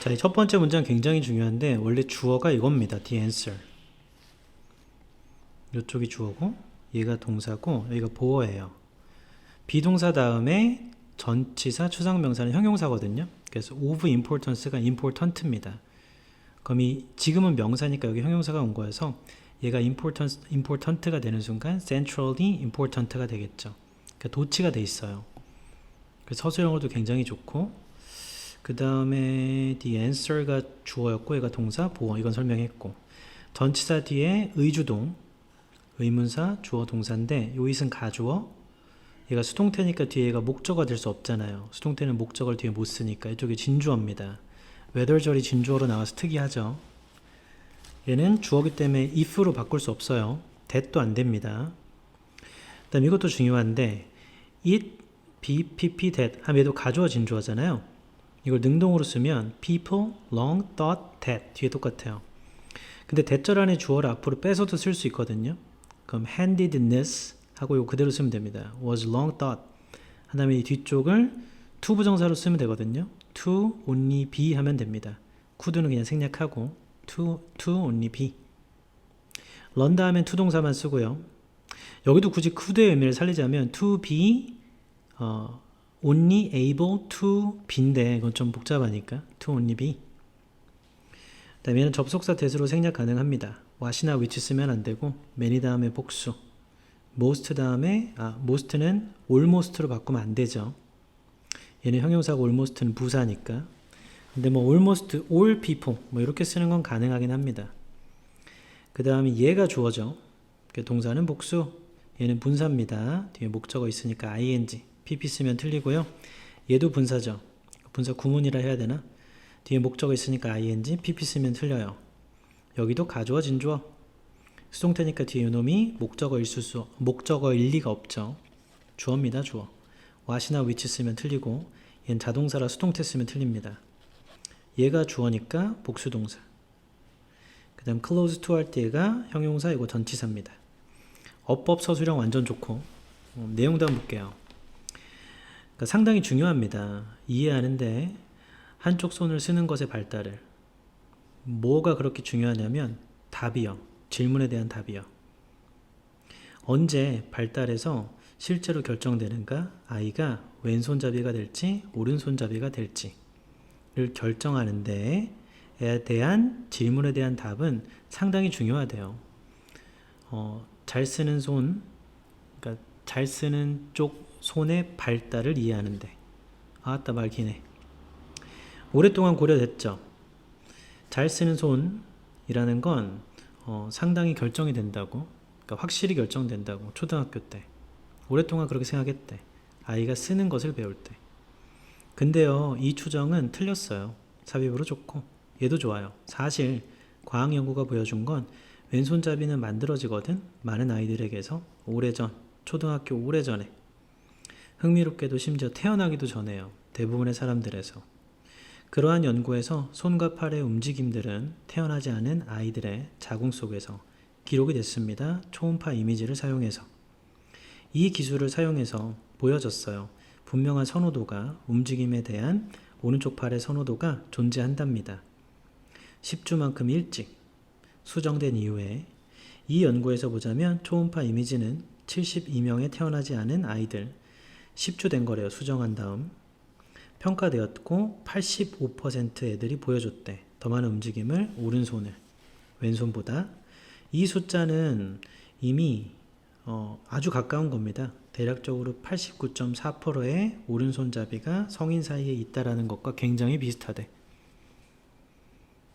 자, 이 첫 번째 문장 굉장히 중요한데 원래 주어가 이겁니다. the answer. 이쪽이 주어고 얘가 동사고 여기가 보어예요. 비동사 다음에 전치사 추상명사는 형용사거든요. 그래서 of importance가 important입니다. 그럼 이 지금은 명사니까 여기 형용사가 온 거여서 얘가 important, important가 되는 순간 centrally important가 되겠죠. 그러니까 도치가 돼 있어요. 그래서 서술형어도 굉장히 좋고 그 다음에 the answer가 주어였고 얘가 동사 보어. 이건 설명했고. 전치사 뒤에 의주동 의문사 주어 동사인데 요 it은 가주어. 얘가 수동태니까 뒤에 얘가 목적어가 될수 없잖아요. 수동태는 목적어를 뒤에 못 쓰니까 이쪽이 진주어입니다. whether절이 진주어로 나와서 특이하죠. 얘는 주어기 때문에 if로 바꿀 수 없어요. that도 안 됩니다. 그 다음 이것도 중요한데 it, be, pp, that 하면 얘도 가주어 진주어잖아요 이걸 능동으로 쓰면 people long thought that 뒤에 똑같아요. 근데 대절 안에 주어를 앞으로 빼서도 쓸 수 있거든요. 그럼 handedness 하고 이거 그대로 쓰면 됩니다. was long thought 한 다음에 이 뒤쪽을 to 부정사로 쓰면 되거든요. to only be 하면 됩니다. could는 그냥 생략하고 to, to only be learn 다음엔 to 동사만 쓰고요. 여기도 굳이 could의 의미를 살리자면 to be 어, only able to be인데 이건 좀 복잡하니까 to only be 그다음에 얘는 접속사 대수로 생략 가능합니다. what이나 which 쓰면 안 되고 many 다음에 복수 most 다음에 아 most는 almost로 바꾸면 안 되죠. 얘는 형용사고 almost는 부사니까 근데 뭐 almost all people 뭐 이렇게 쓰는 건 가능하긴 합니다. 그 다음에 얘가 주어져 그 동사는 복수 얘는 분사입니다. 뒤에 목적어 있으니까 ing pp 쓰면 틀리고요. 얘도 분사죠. 분사 구문이라 해야 되나? 뒤에 목적어 있으니까 ing, pp 쓰면 틀려요. 여기도 가주어, 진주어. 수동태니까 뒤에 요놈이 목적어일 수, 목적어일 리가 없죠. 주어입니다, 주어. what이나 which 쓰면 틀리고, 얘는 자동사라 수동태 쓰면 틀립니다. 얘가 주어니까 복수동사. 그 다음 close to 할 때가 형용사, 이거 전치사입니다. 어법 서술형 완전 좋고, 어, 내용 도 한번 볼게요. 그러니까 상당히 중요합니다. 이해하는데 한쪽 손을 쓰는 것의 발달을 뭐가 그렇게 중요하냐면 답이요. 질문에 대한 답이요. 언제 발달해서 실제로 결정되는가? 아이가 왼손잡이가 될지 오른손잡이가 될지를 결정하는데 에 대한 질문에 대한 답은 상당히 중요하대요. 어, 잘 쓰는 손, 그러니까 잘 쓰는 쪽 손의 발달을 이해하는데. 아따 말 기네. 오랫동안 고려됐죠. 잘 쓰는 손이라는 건 어, 상당히 결정이 된다고 그러니까 확실히 결정된다고 초등학교 때. 오랫동안 그렇게 생각했대. 아이가 쓰는 것을 배울 때. 근데요 이 추정은 틀렸어요. 삽입으로 좋고. 얘도 좋아요. 사실 과학 연구가 보여준 건 왼손잡이는 만들어지거든 많은 아이들에게서 오래전 초등학교 오래전에 흥미롭게도 심지어 태어나기도 전에요. 대부분의 사람들에서. 그러한 연구에서 손과 팔의 움직임들은 태어나지 않은 아이들의 자궁 속에서 기록이 됐습니다. 초음파 이미지를 사용해서. 이 기술을 사용해서 보여졌어요. 분명한 선호도가 움직임에 대한 오른쪽 팔의 선호도가 존재한답니다. 10주만큼 일찍 수정된 이후에 이 연구에서 보자면 초음파 이미지는 72명의 태어나지 않은 아이들 10주 된 거래요. 수정한 다음. 평가되었고 85% 애들이 보여줬대. 더 많은 움직임을 오른손을 왼손보다 이 숫자는 이미 어, 아주 가까운 겁니다. 대략적으로 89.4%의 오른손잡이가 성인 사이에 있다라는 것과 굉장히 비슷하대.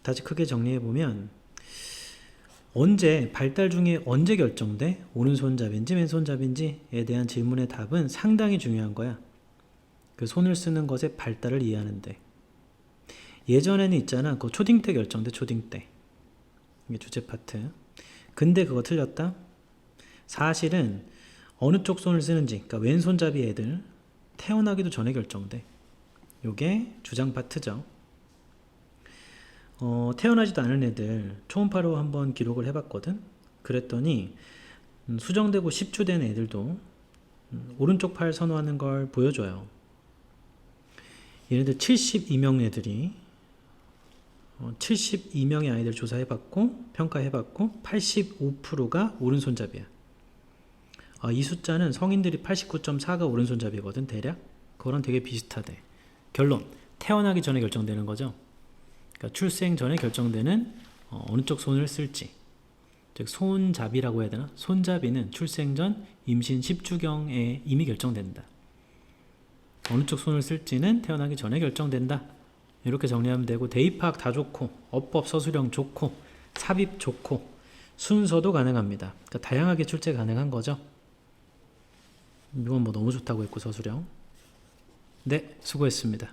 다시 크게 정리해 보면 언제 발달 중에 언제 결정돼? 오른손잡인지 왼손잡인지에 대한 질문의 답은 상당히 중요한 거야. 그 손을 쓰는 것의 발달을 이해하는데 예전에는 있잖아. 그 초딩 때 결정돼 초딩 때 이게 주제 파트. 근데 그거 틀렸다. 사실은 어느 쪽 손을 쓰는지, 그러니까 왼손잡이 애들 태어나기도 전에 결정돼. 요게 주장 파트죠. 어, 태어나지도 않은 애들 초음파로 한번 기록을 해봤거든. 그랬더니 음, 수정되고 10주 된 애들도 음, 오른쪽 팔 선호하는 걸 보여줘요. 얘네들 72명 애들이 어, 72명의 아이들 조사해봤고 평가해봤고 85%가 오른손잡이야. 아, 이 숫자는 성인들이 89.4가 오른손잡이거든 대략. 그거랑 되게 비슷하대. 결론 태어나기 전에 결정되는 거죠. 그러니까 출생 전에 결정되는 어, 어느 쪽 손을 쓸지. 즉 손잡이라고 해야 되나? 손잡이는 출생 전 임신 10주경에 이미 결정된다. 어느 쪽 손을 쓸지는 태어나기 전에 결정된다. 이렇게 정리하면 되고 대입학 다 좋고 어법 서술형 좋고 삽입 좋고 순서도 가능합니다. 그러니까 다양하게 출제 가능한 거죠. 이건 뭐 너무 좋다고 했고 서술형. 네, 수고했습니다.